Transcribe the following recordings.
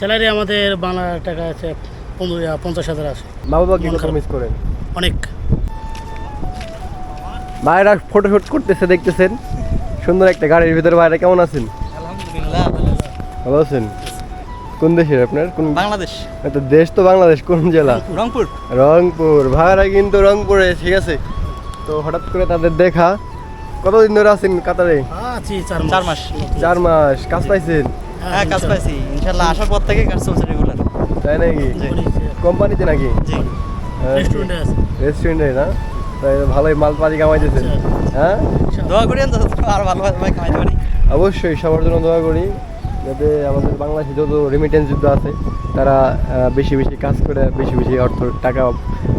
Salary আমাদের বাংলা টাকা আছে পঞ্চাশ হাজার আছে। মা বাবা কি কথা মিস করেন? অনেক। ভাইরা ফটো শুট করতেছে দেখতেছেন? সুন্দর একটা গাড়ির ভিতরে ভাইরা কেমন আছেন? আলহামদুলিল্লাহ ভালো আছেন? কোন দেশের আপনার? কোন বাংলাদেশ। দেশ তো বাংলাদেশ কোন জেলা? রংপুর। রংপুর। ভাইরা কিন্তু রংপুরে ঠিক আছে? তো হঠাৎ করে তাদের দেখা। কতদিন ধরে আছেন কাতারে? আছি চার মাস। চার মাস। কাজ পাইছেন? হ্যাঁ কাজ পাইছি। ইনশাল্লাহ আসার পর থেকে কাজ চলছে রেগুলার তাই নাকি? কোম্পানিতে নাকি? জি। রেস্টুরেন্টে আছে। রেস্টুরেন্টে না? তাই ভালোই মাল পাতি কামাইতেছেন। হ্যাঁ? দোয়া করি আর ভালো কামাইতে পারি। অবশ্যই সবার জন্য দোয়া করি। যাতে আমাদের বাংলাদেশে যত রেমিটেন্স যুদ্ধ আছে তারা বেশি বেশি কাজ করে বেশি বেশি অর্থ টাকা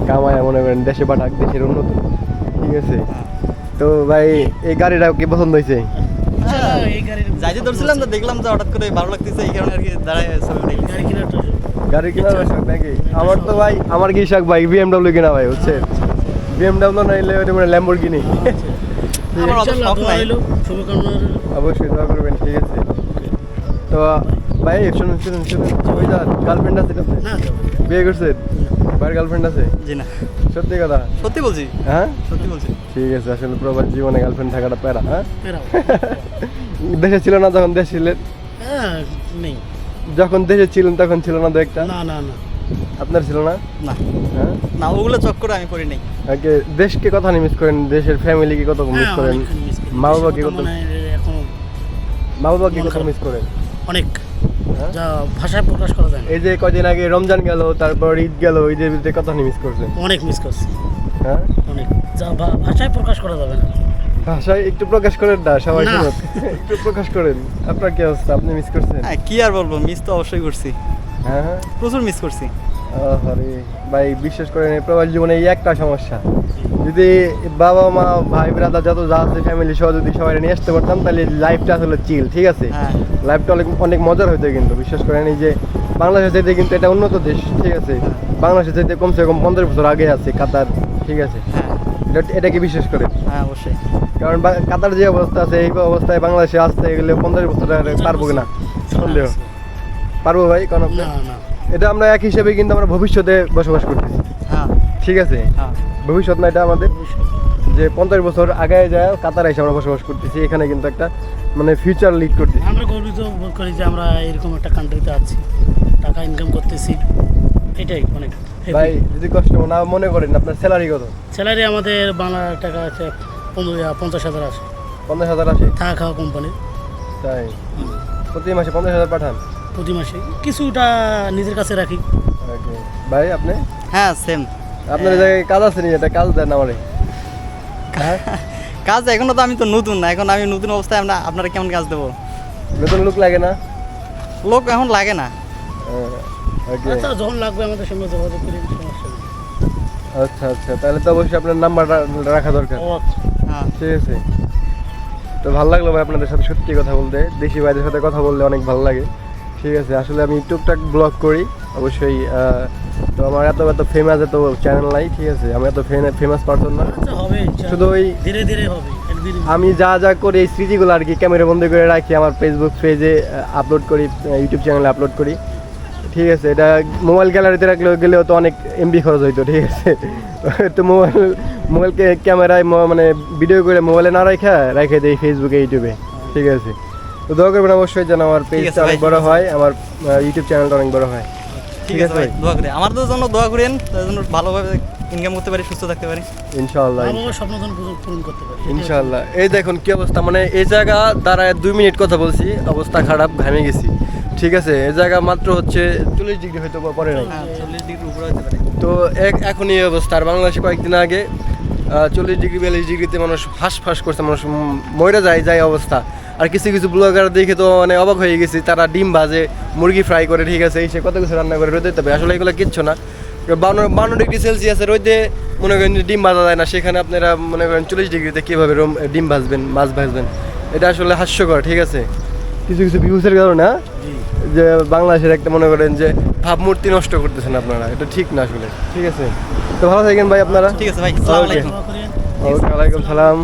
কামায় মনে করেন দেশে পাঠাক দেশের উন্নত। ঠিক আছে? তো ভাই এই গাড়িটা কি পছন্দ হয়েছে? যাইতে ধরছিলাম তো দেখলাম যে হঠাৎ করে ভালো লাগতেছে এই কারণে আর কি দাঁড়ায় ছবি গাড়ি কেনার গাড়ি কেনার শখ নাকি? আমার তো ভাই আমার কি শখ ভাই? বিএমডব্লিউ কেনা ভাই হচ্ছে বিএমডব্লিউ নাইলে ওটা মানে ল্যাম্বরগিনি। অবশ্যই দোয়া করবেন ঠিক আছে। তো ভাই শুনুন শুনুন শুনুন। ওই যার গার্লফ্রেন্ড আছে না বিয়ে করছেন? ভাইয়ের গার্লফ্রেন্ড আছে? জি না। সত্যি কথা? সত্যি বলছি? হ্যাঁ? সত্যি বলছি। ঠিক আছে আসলে প্রবাস জীবনে গার্লফ্রেন্ড থাকাটা প্যারা হ্যাঁ। দেশে ছিল না যখন দেশে ছিলেন? হ্যাঁ নেই। যখন দেশে ছিলেন তখন ছিল না দু একটা? না না না। আপনার ছিল না? না। হ্যাঁ? না ওগুলো চক্করে আমি করি নাই। আগে দেশকে কথা মিস করেন দেশের ফ্যামিলিকে কত মিস করেন। মা বাবাকে কত মা বাবাকে মন কত মিস করেন? অনেক? যা ভাষায় প্রকাশ করা যায় না। এই যে কয়দিন আগে রমজান গেল তারপর ঈদ গেল ঈদের ভিতরে কথা মিস করছেন? অনেক মিস করছি। হ্যাঁ? অনেক। যা ভা- ভাষায় প্রকাশ করা যাবে না। ভাষায় একটু প্রকাশ করেন না সবাই না। শুনুক একটু প্রকাশ করেন। আপনার কি অবস্থা? আপনি মিস করছেন? হ্যাঁ কি আর বলব? মিস তো অবশ্যই করছি। হ্যাঁ হ্যাঁ? প্রচুর মিস করছি। ভাই বিশ্বাস করেন প্রবাস জীবনে এই একটা সমস্যা। যদি বাবা মা ভাই ব্রাদার যত যা আছে ফ্যামিলি সহ যদি সবাই নিয়ে আসতে পারতাম তাহলে লাইফটা আসলে চিল ঠিক আছে? হ্যাঁ। লাইফটা অনেক অনেক মজার হইতো কিন্তু। বিশ্বাস করেন এই যে বাংলাদেশের চাইতে কিন্তু এটা উন্নত দেশ ঠিক আছে? বাংলাদেশের চাইতে কমসে কম পঞ্চাশ বছর আগে আছে কাতার ঠিক আছে? হ্যাঁ। এটা এটা কি বিশ্বাস হ্যাঁ অবশ্যই। কারণ কাতার যে অবস্থা আছে এই অবস্থায় বাংলাদেশে আসতে গেলে পঞ্চাশ বছর পারব কিনা সন্দেহ। পারব ভাই কারণ না। এটা আমরা এক হিসেবে কিন্তু আমরা ভবিষ্যতে বসবাস করতেছি। হ্যাঁ। ঠিক আছে? হ্যাঁ। ভবিষ্যৎ না এটা আমাদের যে পঞ্চাশ বছর আগে যায় কাতার এসে আমরা বসবাস করতেছি এখানে কিন্তু একটা মানে ফিউচার লিড করতেছি। আমরা গর্বিত বোধ করি যে আমরা এরকম একটা কান্ট্রিতে আছি টাকা ইনকাম করতেছি এটাই অনেক ভাই যদি কষ্ট না মনে করেন আপনার স্যালারি কত? স্যালারি আমাদের বাংলা টাকা আছে পঞ্চাশ হাজার আছে। পঞ্চাশ হাজার আসে? থাকা খাওয়া কোম্পানি তাই? প্রতি মাসে পঞ্চাশ হাজার পাঠান? প্রতি মাসে। কিছুটা নিজের কাছে রাখি। ভাই আপনি? হ্যাঁ সেম আপনার জায়গায় কাজ আছে নি এটা কাজ দেন আমারে। হ্যাঁ? কাজ এখনও তো আমি তো নতুন না। এখন আমি নতুন অবস্থায় আমরা আপনারা কেমন কাজ দেবো? নতুন লোক লাগে না? লোক এখন লাগে না। আচ্ছা যখন লাগবে আমাদের সঙ্গে যোগাযোগ করি সমস্যা আচ্ছা আচ্ছা। তাহলে তো অবশ্যই আপনার নাম্বারটা রাখা দরকার। ও আচ্ছা। হ্যাঁ। ঠিক আছে। তো ভালো লাগল ভাই আপনাদের সাথে সত্যি কথা বলতে। দেশি ভাইদের সাথে কথা বললে অনেক ভালো লাগে। ঠিক আছে আসলে আমি টুকটাক ব্লগ করি অবশ্যই তো আমার এত এত ফেমাস এত চ্যানেল নাই ঠিক আছে আমি এত ফেমাস পারসন না। আচ্ছা। শুধু ওই- ধীরে ধীরে হবে আমি যা যা করি এই স্মৃতিগুলো আর কি ক্যামেরা বন্ধ করে রাখি আমার ফেসবুক পেজে আপলোড করি ইউটিউব চ্যানেলে আপলোড করি। ঠিক আছে এটা মোবাইল গ্যালারিতে রাখলে গেলেও তো অনেক এমবি খরচ হইতো ঠিক আছে। তো মোবাইল মোবাইলকে ক্যামেরায় মানে ভিডিও করে মোবাইলে না রাখা রেখে দেই ফেসবুকে ইউটিউবে ঠিক আছে। তো দোয়া করবেন অবশ্যই যেন আমার পেজটা অনেক বড় হয় আমার ইউটিউব চ্যানেলটা অনেক বড় হয়। ঠিক আছে ভাই দোয়া করি। আমার তো জন্য দোয়া করেন তার জন্য ভালোভাবে ইনকাম করতে পারি সুস্থ থাকতে পারি। ইনশাআল্লাহ। বাবার স্বপ্ন যখন পূরণ- করতে পারি। ইনশাআল্লাহ। এই দেখুন কি অবস্থা মানে এই জায়গা দাঁড়ায় দুই মিনিট কথা বলছি অবস্থা খারাপ ঘামে গেছি। ঠিক আছে এই জায়গা মাত্র হচ্ছে চল্লিশ ডিগ্রি হয়তো পরে নাই। হ্যাঁ চল্লিশ ডিগ্রির উপরে হতে পারে। তো এক এখন এই অবস্থা আর বাংলাদেশে কয়েকদিন আগে চল্লিশ ডিগ্রি বিয়াল্লিশ ডিগ্রিতে মানুষ ফাঁস ফাঁস করছে মানুষ মরে যায় যায় অবস্থা। আর কিছু কিছু ব্লগার দেখে তো মানে অবাক হয়ে গেছি তারা ডিম ভাজে মুরগি ফ্রাই করে ঠিক আছে এই সে কত কিছু রান্না করে রোদে তবে আসলে এগুলো কিচ্ছু না। বান্ন বান্ন ডিগ্রি সেলসিয়াসে রোদে মনে করেন ডিম ভাজা যায় না সেখানে আপনারা মনে করেন চল্লিশ ডিগ্রিতে কীভাবে রোম ডিম ভাজবেন মাছ ভাজবেন এটা আসলে হাস্যকর ঠিক আছে? কিছু কিছু ভিউসের কারণে হ্যাঁ? যে বাংলাদেশের একটা মনে করেন যে ভাবমূর্তি নষ্ট করতেছেন আপনারা এটা ঠিক না আসলে ঠিক আছে? তো ভালো থাকেন ভাই আপনারা। ঠিক আছে ভাই ওকে ওয়ালাইকুম সালাম।